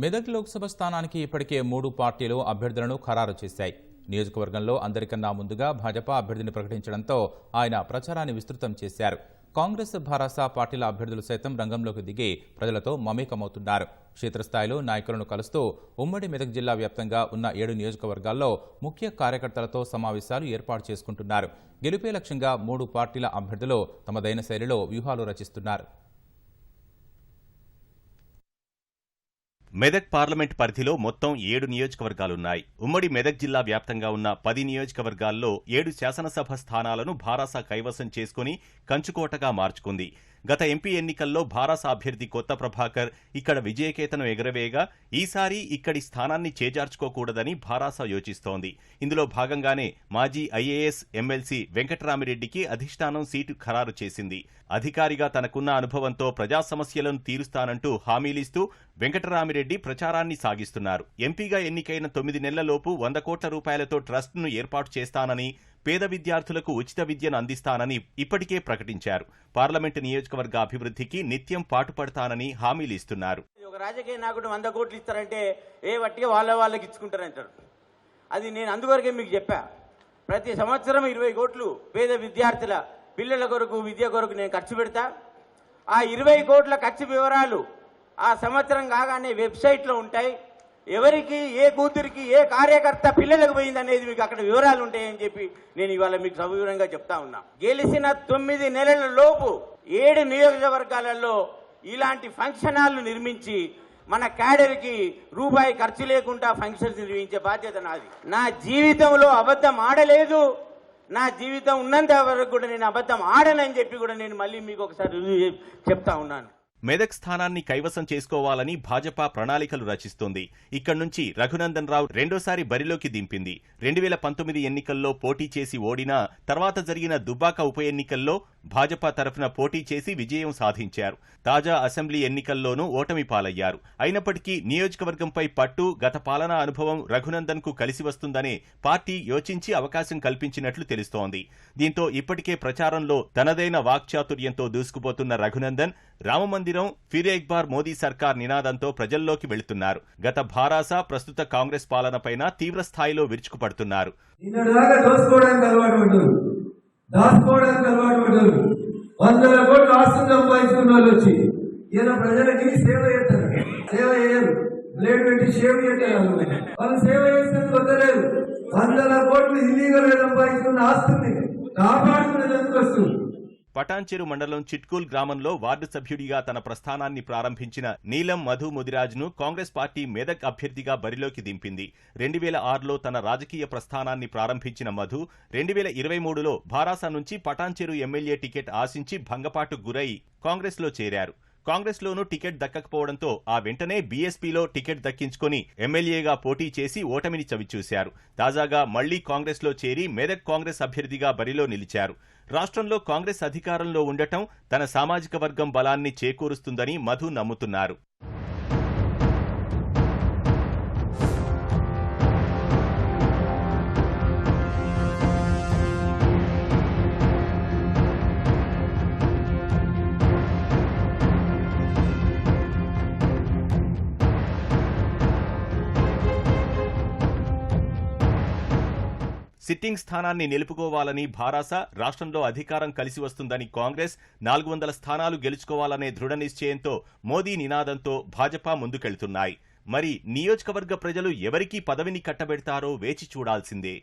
మెదక్ లోక్సభ స్థానానికి ఇప్పటికే మూడు పార్టీలు అభ్యర్థులను ఖరారు చేశాయి. నియోజకవర్గంలో అందరికన్నా ముందుగా భాజపా అభ్యర్థిని ప్రకటించడంతో ఆయన ప్రచారాన్ని విస్తృతం చేశారు. కాంగ్రెస్ భారాస పార్టీల అభ్యర్థులు సైతం రంగంలోకి దిగి ప్రజలతో మమేకమవుతున్నారు. క్షేత్రస్థాయిలో నాయకులను కలుస్తూ ఉమ్మడి మెదక్ జిల్లా వ్యాప్తంగా ఉన్న ఏడు నియోజకవర్గాల్లో ముఖ్య కార్యకర్తలతో సమావేశాలు ఏర్పాటు చేసుకుంటున్నారు. గెలుపే లక్ష్యంగా మూడు పార్టీల అభ్యర్థులు తమదైన శైలిలో వ్యూహాలు రచిస్తున్నారు. మెదక్ పార్లమెంట్ పరిధిలో మొత్తం ఏడు నియోజకవర్గాలున్నాయి. ఉమ్మడి మెదక్ జిల్లా వ్యాప్తంగా ఉన్న పది నియోజకవర్గాల్లో ఏడు శాసనసభ స్థానాలను భారాస కైవసం చేసుకుని కంచుకోటగా మార్చుకుంది. గత ఎంపీ ఎన్నికల్లో భారస అభ్యర్థి కొత్త ప్రభాకర్ ఇక్కడ విజయకేతనం ఎగరవేయగా ఈసారి ఇక్కడి స్థానాన్ని చేజార్చుకోకూడదని భారాస యోచిస్తోంది. ఇందులో భాగంగానే మాజీ ఐఏఎస్ ఎమ్మెల్సీ వెంకటరామిరెడ్డికి అధిష్టానం సీటు ఖరారు చేసింది. అధికారిగా తనకున్న అనుభవంతో ప్రజా సమస్యలను తీరుస్తానంటూ హామీలిస్తూ వెంకటరామిరెడ్డి ప్రచారాన్ని సాగిస్తున్నారు. ఎంపీగా ఎన్నికైన తొమ్మిది నెలలలోపు వంద కోట్ల రూపాయలతో ట్రస్ట్ను ఏర్పాటు చేస్తానని పేద విద్యార్థులకు ఉచిత విద్యను అందిస్తానని ఇప్పటికే ప్రకటించారు. పార్లమెంటు నియోజకవర్గ అభివృద్ధికి నిత్యం పాటుపడతానని హామీలు ఇస్తున్నారు. ఒక రాజకీయ నాయకుడు వంద కోట్లు ఇస్తారంటే ఏ వట్టిగా వాళ్ళ వాళ్ళకి ఇచ్చుకుంటారంటారు? అది నేను అందువరకే మీకు చెప్పా. ప్రతి సంవత్సరం ఇరవై కోట్లు పేద విద్యార్థుల పిల్లల కొరకు విద్య కొరకు నేను ఖర్చు పెడతా. ఆ ఇరవై కోట్ల ఖర్చు వివరాలు ఆ సంవత్సరం కాగానే వెబ్సైట్లో ఉంటాయి. ఎవరికి ఏ కూతురికి ఏ కార్యకర్త పిల్లలకు పోయింది అనేది మీకు అక్కడ వివరాలు ఉంటాయని చెప్పి నేను ఇవాళ మీకు సవివరంగా చెప్తా ఉన్నా. గెలిచిన తొమ్మిది నెలల లోపు ఏడు నియోజకవర్గాలలో ఇలాంటి ఫంక్షన్ హాల్ను నిర్మించి మన క్యాడర్కి రూపాయి ఖర్చు లేకుండా ఫంక్షన్స్ నిర్వహించే బాధ్యత నాది. నా జీవితంలో అబద్ధం ఆడలేదు. నా జీవితం ఉన్నంత వరకు కూడా నేను అబద్ధం ఆడనని చెప్పి కూడా నేను మళ్ళీ మీకు ఒకసారి చెప్తా ఉన్నాను. మెదక్ స్థానాన్ని కైవసం చేసుకోవాలని భాజపా ప్రణాళికలు రచిస్తోంది. ఇక్కడి నుంచి రఘునందన్ రావు రెండోసారి బరిలోకి దింపింది. రెండు వేల పంతొమ్మిది ఎన్నికల్లో పోటీ చేసి ఓడినా తర్వాత జరిగిన దుబ్బాక ఉప ఎన్నికల్లో భాజపా తరఫున పోటీ చేసి విజయం సాధించారు. తాజా అసెంబ్లీ ఎన్నికల్లోనూ ఓటమి పాలయ్యారు. అయినప్పటికీ నియోజకవర్గంపై పట్టు గత పాలనా అనుభవం రఘునందన్కు కలిసి వస్తుందనే పార్టీ యోచించి అవకాశం కల్పించినట్లు తెలుస్తోంది. దీంతో ఇప్పటికే ప్రచారంలో తనదైన వాక్చాతుర్యంతో దూసుకుపోతున్న రఘునందన్ రామమందిర్ ఫిర్ ఎక్ బార్ మోదీ సర్కార్ నినాదంతో ప్రజల్లోకి వెళుతున్నారు. గత భారాస ప్రస్తుత కాంగ్రెస్ పాలనపైన తీవ్ర స్థాయిలో విరుచుకుపడుతున్నారు. వందల కోట్లు ఆస్తులు సంపాదించుకున్న వాళ్ళు వచ్చి ఈయన ప్రజలకి సేవ చేస్తారు. సేవ చేయరు. బ్లేడ్ పెట్టి సేవ వాళ్ళు. సేవ వందల కోట్లు ఇల్లీగల్గా సంపాదించుకున్న ఆస్తుల్ని కాపాడుకునేందుకు వస్తుంది పటాన్చెరు మండలం చిట్కూల్ గ్రామంలో వార్డు సభ్యుడిగా తన ప్రస్థానాన్ని ప్రారంభించిన నీలం మధు ముదిరాజ్ను కాంగ్రెస్ పార్టీ మెదక్ అభ్యర్థిగా బరిలోకి దింపింది. రెండు వేల ఆరులో తన రాజకీయ ప్రస్థానాన్ని ప్రారంభించిన మధు రెండు వేల ఇరవై మూడులో భారాస నుంచి పటాన్చెరు ఎమ్మెల్యే టికెట్ ఆశించి భంగపాటు గురై కాంగ్రెస్లో చేరారు. కాంగ్రెస్లోనూ టికెట్ దక్కకపోవడంతో ఆ వెంటనే బీఎస్పీలో టికెట్ దక్కించుకుని ఎమ్మెల్యేగా పోటీ చేసి ఓటమిని చవిచూశారు. తాజాగా మళ్ళీ కాంగ్రెస్లో చేరి మెదక్ కాంగ్రెస్ అభ్యర్థిగా బరిలో నిలిచారు. రాష్ట్రంలో కాంగ్రెస్ అధికారంలో ఉండటం తన సామాజిక వర్గం బలాన్ని చేకూరుస్తుందని మధు నమ్ముతున్నారు. సిట్టింగ్ స్థానాన్ని నిలుపుకోవాలని భారాస రాష్ట్రంలో అధికారం కలిసి వస్తుందని కాంగ్రెస్ నాలుగు వందల స్థానాలు గెలుచుకోవాలనే దృఢ నిశ్చయంతో మోదీ నినాదంతో భాజపా ముందుకెళ్తున్నాయి. మరి నియోజకవర్గ ప్రజలు ఎవరికి పదవిని కట్టబెడతారో వేచి చూడాల్సిందే.